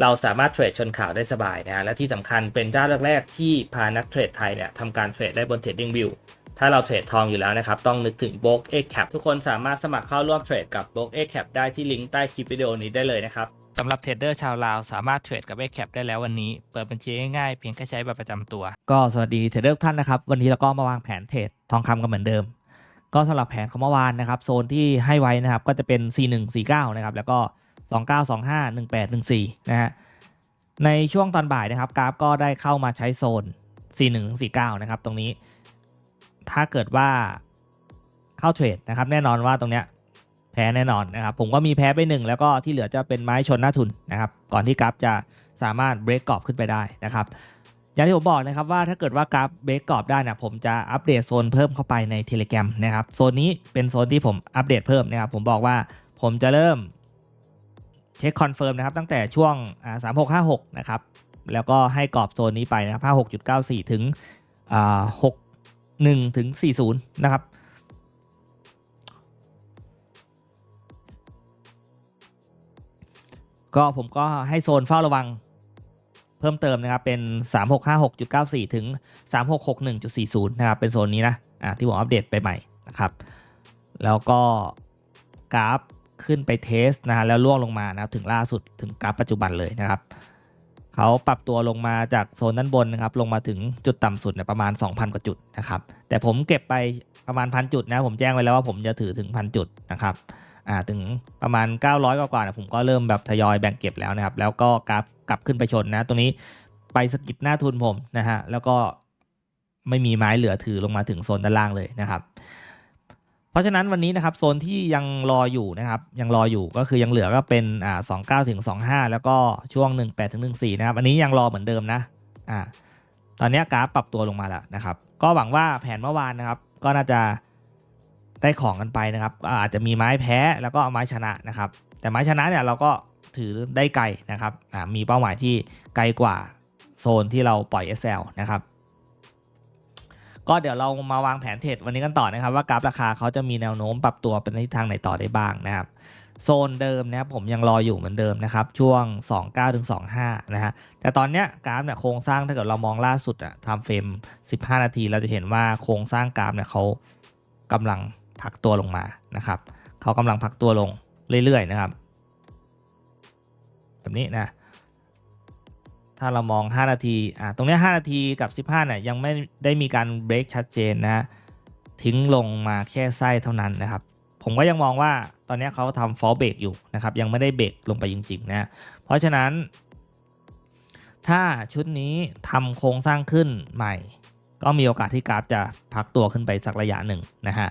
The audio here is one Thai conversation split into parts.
เราสามารถเทรดชนข่าวได้สบายนะฮะและที่สำคัญเป็นเจ้าแรกๆที่พานักเทรดไทยเนี่ยทำการเทรดได้บน Trading View ถ้าเราเทรดทองอยู่แล้วนะครับ ต้องนึกถึง b o k X Cap ทุกคนสามารถสมัครเข้าร่วมเทรดกับ b o k X Cap ได้ที่ลิงก์ใต้คลิปวิดีโอนี้ได้เลยนะครับสำหรับเทรดเดอร์ชาวลาวสามารถเทรดกับ X Cap ได้แล้ววันนี้ เปิดบัญชีง่ายๆเพียงแค่ใช้บัตรประจำตัว ก็สวัสดีเทรดเดอร์ทุกท่านนะครับ วันนี้เราก็มาวางแผนเทรดทองคำกันเหมือนเดิม ก็สำหรับแผนของเมื่อวานนะครับโซนที่ให้ไว้นะครับก็จะเป็น4149นะครับแล้วก็ 2925 1814นะฮะในช่วงตอนบ่ายนะครับกราฟก็ได้เข้ามาใช้โซน 4149 นะครับ ตรงนี้ ถ้าเกิดว่าเข้าเทรดนะครับ แน่นอนว่าตรงเนี้ยแพ้แน่นอนนะครับ ผมก็มีแพ้ไปหนึ่งแล้วก็ที่เหลือจะเป็นไม้ชนหน้าทุนนะครับ ก่อนที่กราฟจะสามารถเบรกกรอบขึ้นไปได้นะครับอย่างที่ผมบอกนะครับว่าถ้าเกิดว่ากราฟเบรกกรอบได้นะผมจะอัปเดตโซนเพิ่มเข้าไปใน Telegram นะครับโซนนี้เป็นโซนที่ผมอัปเดตเพิ่มนะครับผมบอกว่าผมจะเริ่ม เช็คคอนเฟิร์มนะครับตั้งแต่ช่วงสามหกห้าหกนะครับแล้วก็ให้กรอบโซนนี้ไปนะครับห้าหกจุดเก้าสี่ถึงหกหนึ่งถึงสี่ศูนย์นะครับก็ผมก็ให้โซนเฝ้าระวังเพิ่มเติมนะครับเป็น 3656.94 ถึง 3661.40 นะครับ เป็นโซนนี้นะอ่าที่ผมอัปเดตไปใหม่นะครับ แล้วก็กราฟ ขึ้นไปเทสนะฮะแล้วล่วงลงมานะครับถึงล่าสุดถึงกราฟปัจจุบันเลยนะครับเขาปรับตัวลงมาจากโซนด้านบนนะครับลงมาถึงจุดต่ำสุดเนี่ยประมาณ 2,000 กว่าจุดนะครับแต่ผมเก็บไปประมาณพันจุดนะผมแจ้งไว้แล้วว่าผมจะถือถึงพันจุดนะครับอ่าถึงประมาณ 900 กว่าๆเนี่ยผมก็เริ่มแบบทยอยแบ่งเก็บแล้วนะครับ แล้วก็กราฟกลับขึ้นไปชนนะ ตรงนี้ไปสกิดหน้าทุนผมนะฮะแล้วก็ไม่มีไม้เหลือถือลงมาถึงโซนด้านล่างเลยนะครับ ราะฉะนั้นวันนี้นะครับโซนที่ยังรออยู่นะครับยังรออยู่ก็คือยังเหลือก็เป็นอ่าสองเก้าถึงสองห้าแล้วก็ช่วงหนึ่งแปดถึงหนึ่งสี่นะครับอันนี้ยังรอเหมือนเดิมนะอ่าตอนนี้กราฟปรับตัวลงมาแล้วนะครับ ก็หวังว่าแผนเมื่อวานนะครับ ก็น่าจะได้ของกันไปนะครับ อาจจะมีไม้แพ้แล้วก็เอาไม้ชนะนะครับ แต่ไม้ชนะเนี่ยเราก็ถือได้ไกลนะครับมีเป้าหมายที่ไกลกว่าโซนที่เราปล่อย SL นะครับ ก็เดี๋ยวเรามาวางแผนเทรดวันนี้กันต่อนะครับ ว่ากราฟราคาเขาจะมีแนวโน้มปรับตัวเป็นทิศทางไหนต่อได้บ้างนะครับโซนเดิมนะครับผมยังรออยู่เหมือนเดิมนะครับช่วง 29ถึง25 นะฮะแต่ตอนเนี้ยกราฟเนี่ยโครงสร้างถ้าเกิดเรามองล่าสุดอะทำเฟรม 15 นาที เราจะเห็นว่าโครงสร้างกราฟเนี่ยเขากำลังพักตัวลงมานะครับเขากำลังพักตัวลงเรื่อยๆนะครับ แบบนี้นะ ถ้าเรามอง 5 นาทีอ่าตรงนี้ 5 นาทีกับ 15เนี่ยยังไม่ได้มีการเบรกชัดเจนนะทิ้งลงมาแค่ไส้เท่านั้นนะครับ ผมก็ยังมองว่าตอนนี้เขาทำฟอลเบรกอยู่นะครับ ยังไม่ได้เบรกลงไปจริง ๆ นะ เพราะฉะนั้น ถ้าชุดนี้ทำโครงสร้างขึ้นใหม่ ก็มีโอกาสที่กราฟจะพักตัวขึ้นไปสักระยะหนึ่งนะฮะ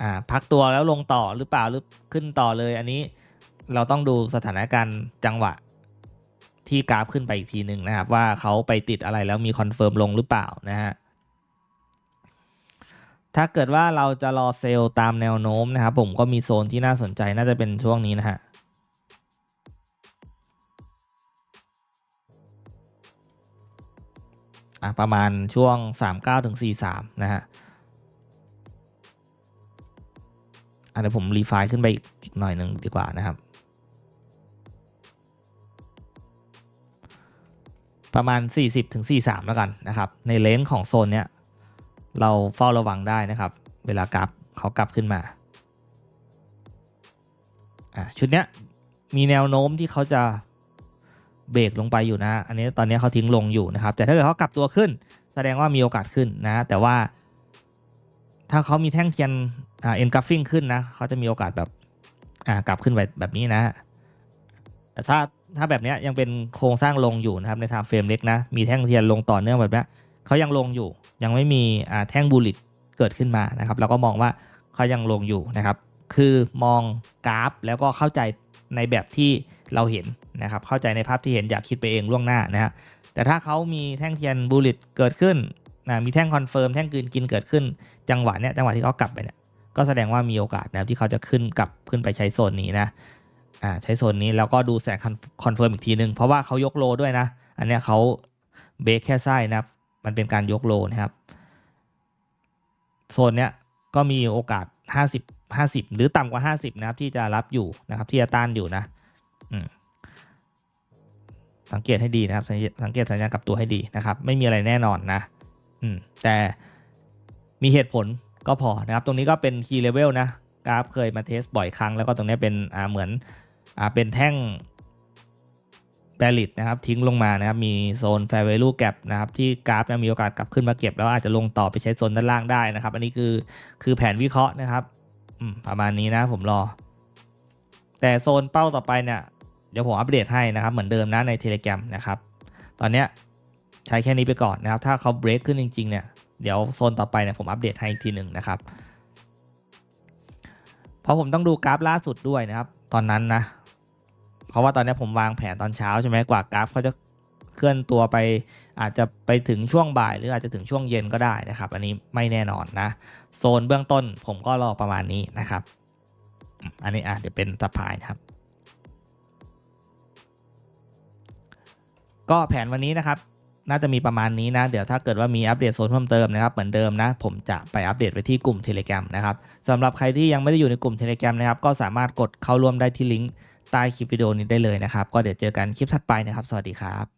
อ่าพักตัวแล้วลงต่อหรือเปล่าหรือขึ้นต่อเลยอันนี้เราต้องดูสถานการณ์จังหวะ ที่กราฟขึ้นไปอีกทีหนึ่งนะครับ ว่าเขาไปติดอะไรแล้วมีคอนเฟิร์มลงหรือเปล่านะฮะถ้าเกิดว่าเราจะรอเซลล์ตามแนวโน้มนะครับ ผมก็มีโซนที่น่าสนใจน่าจะเป็นช่วงนี้นะฮะประมาณช่วง 39ถึง43 นะฮะอะเดี๋ยวผมรีไฟล์ขึ้นไปอีกหน่อยหนึ่งดีกว่านะครับ ประมาณ 40ถึงแล้วกันนะครับ ในเลนส์ของโซนเนี้ยเราเฝ้าระวังได้นะครับ เวลากลับเขากลับขึ้นมาอะชุดเนี้ยมีแนวโน้มที่เขาจะเบรกลงไปอยู่นะ อันนี้ตอนนี้เขาทิ้งลงอยู่นะครับ แต่ถ้าเกิดเขากลับตัวขึ้น แสดงว่ามีโอกาสขึ้นนะ แต่ว่า ถ้าเขามีแท่งเทียนอ่าเอ็นกราฟิงขึ้นนะเขาจะมีโอกาสแบบอ่ากลับขึ้นไปแบบนี้นะ แต่ถ้า ถ้าแบบนี้ยังเป็นโครงสร้างลงอยู่นะครับในทางเฟรมเล็กนะ มีแท่งเทียนลงต่อเนื่องแบบนี้เขายังลงอยู่ ยังไม่มีแท่งบูลลิตเกิดขึ้นมานะครับเราก็มองว่าเขายังลงอยู่นะครับ คือมองกราฟแล้วก็เข้าใจในแบบที่เราเห็นนะครับ เข้าใจในภาพที่เห็นอยากคิดไปเองล่วงหน้านะฮะแต่ถ้าเขามีแท่งเทียนบูลลิตเกิดขึ้นนะมีแท่งคอนเฟิร์มแท่งกืนกินเกิดขึ้น จังหวะเนี้ยจังหวะที่เขากลับไปเนี่ยก็แสดงว่ามีโอกาสนะครับที่เขาจะขึ้นกลับขึ้นไปใช้โซนนี้นะ อ่าใช้โซนนี้แล้วก็ดูแสงคอนเฟิร์มอีกทีนึง เพราะว่าเขายกโลด้วยนะ อันนี้เขาเบรกแค่ไส้นะครับ มันเป็นการยกโลนะครับ โซนเนี้ยก็มีโอกาส 50 50 หรือต่ำกว่า 50 นะครับ ที่จะรับอยู่นะครับ ที่จะต้านอยู่นะสังเกตให้ดีนะครับ สังเกตสัญญาณกลับตัวให้ดีนะครับ ไม่มีอะไรแน่นอนนะแต่มีเหตุผลก็พอนะครับ ตรงนี้ก็เป็น key level นะกราฟเคยมาเทสบ่อยครั้ง แล้วก็ตรงนี้เป็นเหมือน เป็นแท่ง b a l i t นะครับทิ้งลงมานะครับมีโซน fair value gap นะครับที่กราฟนะมีโอกาสกลับขึ้นมาเก็บ แล้วอาจจะลงต่อไปใช้โซนด้านล่างได้นะครับ อันนี้คือคือแผนวิเคราะห์นะครับประมาณนี้นะผมรอ แต่โซนเป้าต่อไปเนี่ยเดี๋ยวผมอัปเดตให้นะครับ เหมือนเดิมนะใน Telegram นะครับ ตอนเนี้ยใช้แค่นี้ไปก่อนนะครับ ถ้าเขา break ขึ้นจริง ๆ เนี่ยเดี๋ยวโซนต่อไปเนี่ยผมอัปเดตให้อีกทีหนึ่งนะครับ เพราะผมต้องดูกราฟล่าสุดด้วยนะครับ ตอนนั้นนะ เพราะว่าตอนนี้ผมวางแผนตอนเช้าใช่ไหมกว่ากราฟเขาจะเคลื่อนตัวไป อาจจะไปถึงช่วงบ่าย หรืออาจจะถึงช่วงเย็นก็ได้นะครับ อันนี้ไม่แน่นอนนะ โซนเบื้องต้นผมก็รอประมาณนี้นะครับ อันนี้อะเดี๋ยวเป็นสปายนะครับ ก็แผนวันนี้นะครับ น่าจะมีประมาณนี้นะ เดี๋ยวถ้าเกิดว่ามีอัปเดตโซนเพิ่มเติมนะครับเหมือนเดิมนะ ผมจะไปอัปเดตไว้ที่กลุ่ม Telegram นะครับสำหรับใครที่ยังไม่ได้อยู่ในกลุ่ม Telegram นะครับ ก็สามารถกดเข้าร่วมได้ที่ลิงก์ ใต้คลิปวิดีโอนี้ได้เลยนะครับ ก็เดี๋ยวเจอกันคลิปถัดไปนะครับ สวัสดีครับ